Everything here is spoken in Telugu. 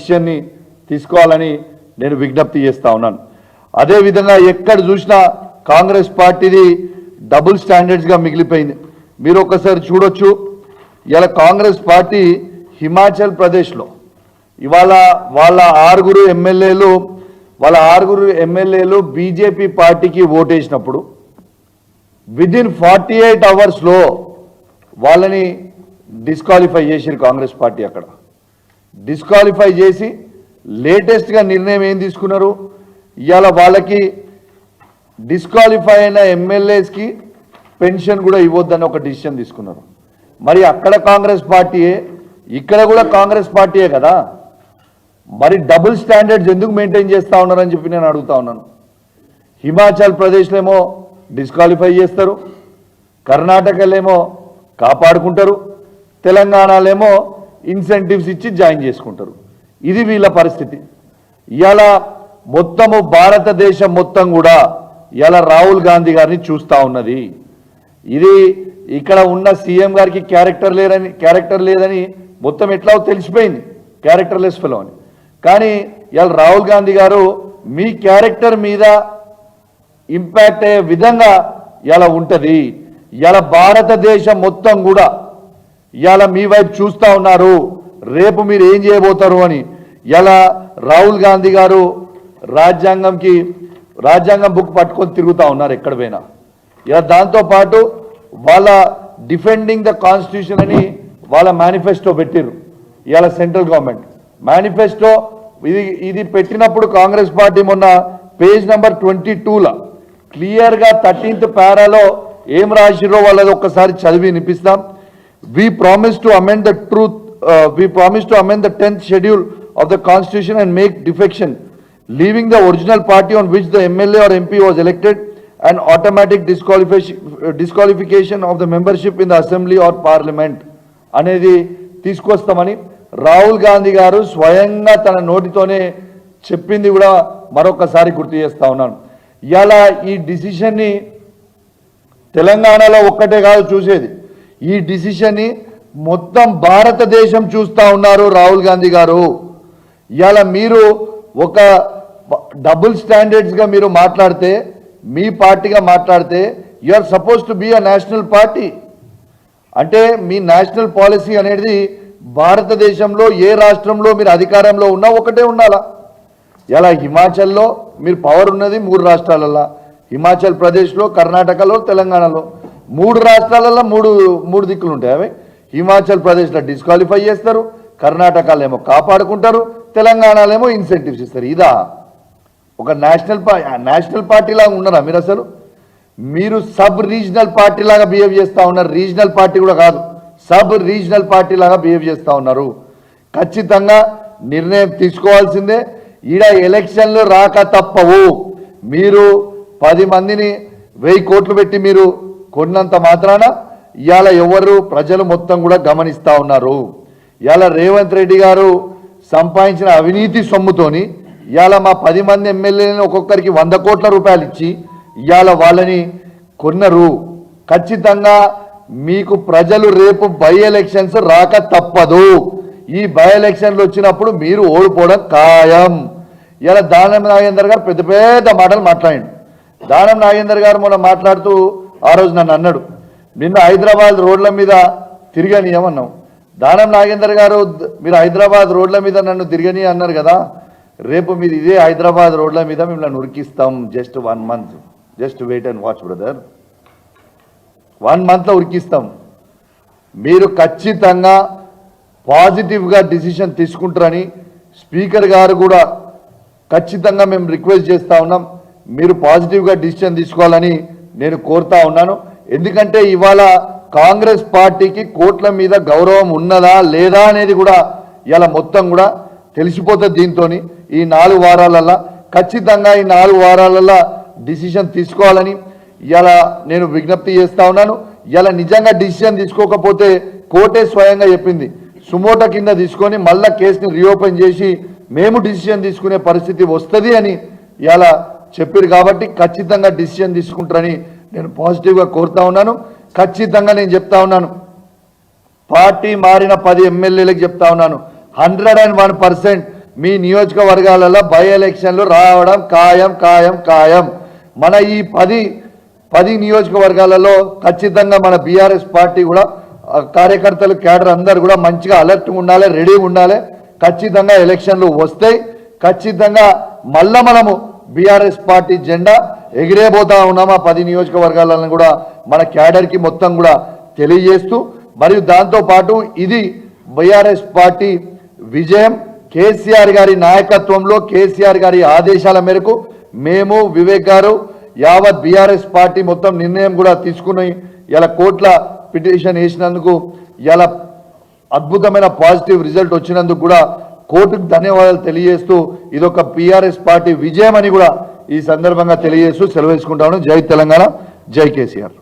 డిసిషన్ని తీసుకోవాలని నేను విజ్ఞప్తి చేస్తా ఉన్నాను. అదేవిధంగా ఎక్కడ చూసినా కాంగ్రెస్ పార్టీది డబుల్ స్టాండర్డ్స్గా మిగిలిపోయింది. మీరు ఒకసారి చూడొచ్చు ఇలా కాంగ్రెస్ పార్టీ హిమాచల్ ప్రదేశ్లో ఇవాళ వాళ్ళ ఆరుగురు ఎమ్మెల్యేలు వాళ్ళ ఆరుగురు ఎమ్మెల్యేలు బీజేపీ పార్టీకి ఓటేసినప్పుడు విదిన్ ఫార్టీ ఎయిట్ అవర్స్లో వాళ్ళని డిస్క్వాలిఫై చేసిరు కాంగ్రెస్ పార్టీ అక్కడ. డిస్క్వాలిఫై చేసి లేటెస్ట్గా నిర్ణయం ఏం తీసుకున్నారు? ఇవాళ వాళ్ళకి డిస్క్వాలిఫై అయిన ఎమ్మెల్యేస్కి పెన్షన్ కూడా ఇవ్వద్దని ఒక డిసిషన్ తీసుకున్నారు. మరి అక్కడ కాంగ్రెస్ పార్టీయే ఇక్కడ కూడా కాంగ్రెస్ పార్టీయే కదా? మరి డబుల్ స్టాండర్డ్స్ ఎందుకు మెయింటైన్ చేస్తూ ఉన్నారని చెప్పి నేను అడుగుతా ఉన్నాను. హిమాచల్ ప్రదేశ్లో ఏమో డిస్క్వాలిఫై చేస్తారు కర్ణాటకలేమో కాపాడుకుంటారు తెలంగాణలేమో ఇన్సెంటివ్స్ ఇచ్చి జాయిన్ చేసుకుంటారు. ఇది వీళ్ళ పరిస్థితి. ఇవాళ మొత్తము భారతదేశం మొత్తం కూడా ఇలా రాహుల్ గాంధీ గారిని చూస్తూ ఉన్నది. ఇది ఇక్కడ ఉన్న సీఎం గారికి క్యారెక్టర్ లేరని క్యారెక్టర్ లేదని మొత్తం ఎట్లా తెలిసిపోయింది. క్యారెక్టర్లెస్ ఫెలో అని. కానీ ఇవాళ రాహుల్ గాంధీ గారు మీ క్యారెక్టర్ మీద ఇంపాక్ట్ అయ్యే విధంగా ఇలా ఉంటుంది. ఇలా భారతదేశం మొత్తం కూడా ఇవాళ మీ వైపు చూస్తూ ఉన్నారు. రేపు మీరు ఏం చేయబోతారు అని. ఇలా రాహుల్ గాంధీ గారు రాజ్యాంగంకి రాజ్యాంగం బుక్ పట్టుకొని తిరుగుతూ ఉన్నారు ఎక్కడ పోయినా. ఇలా దాంతోపాటు వాళ్ళ డిఫెండింగ్ ద కాన్స్టిట్యూషన్ అని వాళ్ళ మేనిఫెస్టో పెట్టిర్రు. ఇవాళ సెంట్రల్ గవర్నమెంట్ మేనిఫెస్టో ఇది ఇది పెట్టినప్పుడు కాంగ్రెస్ పార్టీ మొన్న పేజ్ నెంబర్ ట్వంటీ టూలో క్లియర్గా థర్టీన్త్ పారాలో ఏం రాసిరో వాళ్ళది ఒక్కసారి చదివి వినిపిస్తాం. We promise to amend the truth uh, we promise to amend the 10th schedule of the constitution and make defection leaving the original party on which the MLA or MP was elected and automatic disqualification, disqualification of the membership in the assembly or parliament అనేది తీసుకొస్తామని రాహుల్ గాంధీ గారు స్వయంగా తన నోటితోనే చెప్పింది కూడా మరొకసారి గుర్తు చేస్తా ఉన్నాను ఇలా ఈ డిసిషన్ని తెలంగాణలో ఒక్కటే కాదు చూసేది ఈ డిసిషన్ని మొత్తం భారతదేశం చూస్తా ఉన్నారు రాహుల్ గాంధీ గారు. ఇవాళ మీరు ఒక డబుల్ స్టాండర్డ్స్గా మీరు మాట్లాడితే మీ పార్టీగా మాట్లాడితే you are supposed to be a national party అంటే మీ నేషనల్ పాలసీ అనేది భారతదేశంలో ఏ రాష్ట్రంలో మీరు అధికారంలో ఉన్నా ఒకటే ఉండాలా? ఇలా హిమాచల్లో మీరు పవర్ ఉన్నది మూడు రాష్ట్రాలలో హిమాచల్ ప్రదేశ్లో కర్ణాటకలో తెలంగాణలో. మూడు రాష్ట్రాలలో మూడు మూడు దిక్కులు ఉంటాయి. అవి హిమాచల్ ప్రదేశ్లో డిస్క్వాలిఫై చేస్తారు కర్ణాటకలో ఏమో కాపాడుకుంటారు తెలంగాణలో ఏమో ఇన్సెంటివ్స్ ఇస్తారు. ఇదా ఒక నేషనల్ పా నేషనల్ పార్టీలాగా ఉన్నారా మీరు అసలు? మీరు సబ్ రీజనల్ పార్టీలాగా బిహేవ్ చేస్తూ ఉన్నారు రీజనల్ పార్టీ కూడా కాదు సబ్ రీజనల్ పార్టీలాగా బిహేవ్ చేస్తూ ఉన్నారు. ఖచ్చితంగా నిర్ణయం తీసుకోవాల్సిందే ఈడ ఎలక్షన్లు రాక తప్పవు. మీరు పది మందిని వెయ్యి కోట్లు పెట్టి మీరు కొన్నంత మాత్రాన ఇవాళ ఎవరు ప్రజలు మొత్తం కూడా గమనిస్తూ ఉన్నారు. ఇవాళ రేవంత్ రెడ్డి గారు సంపాదించిన అవినీతి సొమ్ముతోని ఇవాళ మా పది మంది ఎమ్మెల్యేలను ఒక్కొక్కరికి వంద కోట్ల రూపాయలు ఇచ్చి ఇవాళ వాళ్ళని కొన్నరు. ఖచ్చితంగా మీకు ప్రజలు రేపు బై ఎలక్షన్స్ రాక తప్పదు. ఈ బై ఎలక్షన్లు వచ్చినప్పుడు మీరు ఓడిపోవడం ఖాయం. ఇలా దానం నాగేందర్ గారు పెద్ద పెద్ద మాటలు మాట్లాడండి. దానం నాగేందర్ గారు మొన్న మాట్లాడుతూ ఆ రోజు నన్ను అన్నాడు నిన్న హైదరాబాద్ రోడ్ల మీద తిరగని ఏమన్నాం దానం నాగేందర్ గారు మీరు హైదరాబాద్ రోడ్ల మీద నన్ను తిరగని అన్నారు కదా రేపు మీరు ఇదే హైదరాబాద్ రోడ్ల మీద మిమ్మల్ని ఉరికిస్తాం just one month just wait and watch brother. One మంత్లో ఉరికిస్తాం. మీరు ఖచ్చితంగా పాజిటివ్గా డిసిషన్ తీసుకుంటారని స్పీకర్ గారు కూడా ఖచ్చితంగా మేము రిక్వెస్ట్ చేస్తా ఉన్నాం. మీరు పాజిటివ్గా డిసిషన్ తీసుకోవాలని నేను కోరుతా ఉన్నాను. ఎందుకంటే ఇవాళ కాంగ్రెస్ పార్టీకి కోట్ల మీద గౌరవం ఉన్నదా లేదా అనేది కూడా ఇలా మొత్తం కూడా తెలిసిపోతుంది దీంతో ఈ నాలుగు వారాలల్లా ఖచ్చితంగా ఈ నాలుగు వారాలల్లా డిసిషన్ తీసుకోవాలని ఇలా నేను విజ్ఞప్తి చేస్తా ఉన్నాను. ఇలా నిజంగా డిసిషన్ తీసుకోకపోతే కోర్టే స్వయంగా చెప్పింది. సుమోట కింద తీసుకొని మళ్ళా కేసుని రీఓపెన్ చేసి మేము డిసిషన్ తీసుకునే పరిస్థితి వస్తుంది అని ఇలా చెప్పారు కాబట్టి ఖచ్చితంగా డిసిషన్ తీసుకుంటారని నేను పాజిటివ్గా కోరుతా ఉన్నాను. ఖచ్చితంగా నేను చెప్తా ఉన్నాను. పార్టీ మారిన పది ఎమ్మెల్యేలకు చెప్తా ఉన్నాను. హండ్రెడ్ అండ్ వన్ పర్సెంట్ మీ నియోజకవర్గాలలో బై ఎలక్షన్లు రావడం ఖాయం ఖాయం ఖాయం. మన ఈ పది పది నియోజకవర్గాలలో ఖచ్చితంగా మన బీఆర్ఎస్ పార్టీ కూడా కార్యకర్తలు క్యాడర్ అందరు కూడా మంచిగా అలర్ట్గా ఉండాలి రెడీగా ఉండాలి. ఖచ్చితంగా ఎలక్షన్లు వస్తాయి. ఖచ్చితంగా మళ్ళా మనము బీఆర్ఎస్ పార్టీ జెండా ఎగిరేపోతా ఉన్నాం ఆ పది నియోజకవర్గాలను కూడా మన క్యాడర్కి మొత్తం కూడా తెలియజేస్తూ మరియు దాంతో పాటు ఇది బీఆర్ఎస్ పార్టీ విజయం. కేసీఆర్ గారి నాయకత్వంలో కేసీఆర్ గారి ఆదేశాల మేరకు మేము వివేక్ గారు యావత్ బీఆర్ఎస్ పార్టీ మొత్తం నిర్ణయం కూడా తీసుకుని ఇలా కోట్ల పిటిషన్ వేసినందుకు ఇలా అద్భుతమైన పాజిటివ్ రిజల్ట్ వచ్చినందుకు కూడా కోర్టుకు ధన్యవాదాలు తెలియజేస్తూ ఇదొక పిఆర్ఎస్ పార్టీ విజయం అని కూడా ఈ సందర్భంగా తెలియజేస్తూ సెలవేసుకుంటాను జై తెలంగాణ జై కేసీఆర్.